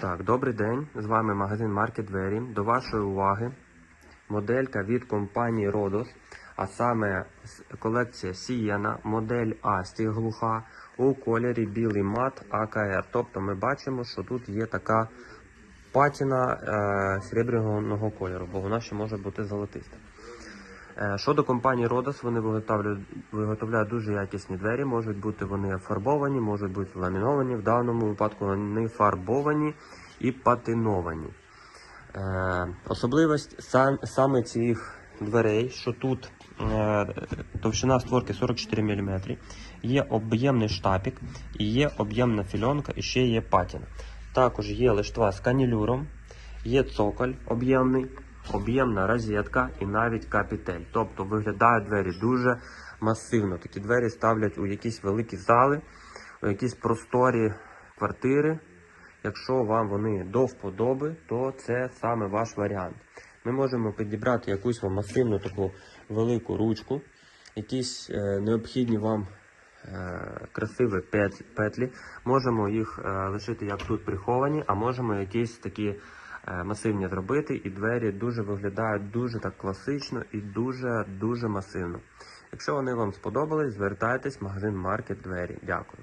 Так, добрий день. З вами магазин Маркет Двері. До вашої уваги моделька від компанії Rodos, а саме колекція Sienna, модель А стіглуха у кольорі білий мат АКР. Тобто ми бачимо, що тут є така патіна е, серебряного кольору, бо вона ще може бути золотиста. Е, Щодо компанії Rodos, вони виготовляють, дуже якісні двері. Можуть бути вони фарбовані, можуть бути ламіновані. В даному випадку вони фарбовані і патиновані. Е, особливість сам, саме цих дверей, що тут е, товщина створки 44 мм, є об'ємний штапік, є об'ємна фільонка, і ще є патіна. Також є лиштва з канілюром, є цоколь об'ємний, об'ємна розетка і навіть капітель. Тобто виглядають двері дуже масивно. Такі двері ставлять у якісь великі зали, у якісь просторі квартири. Якщо вам вони до вподоби, то це саме ваш варіант. Ми можемо підібрати якусь вам масивну таку велику ручку, якісь е, необхідні вам е, красиві петлі. Можемо їх е, лишити як тут приховані, а можемо якісь такі масивні зробити, і двері дуже виглядають дуже так класично і дуже дуже масивно. Якщо вони вам сподобались, звертайтесь в магазин Маркет Двері. Дякую.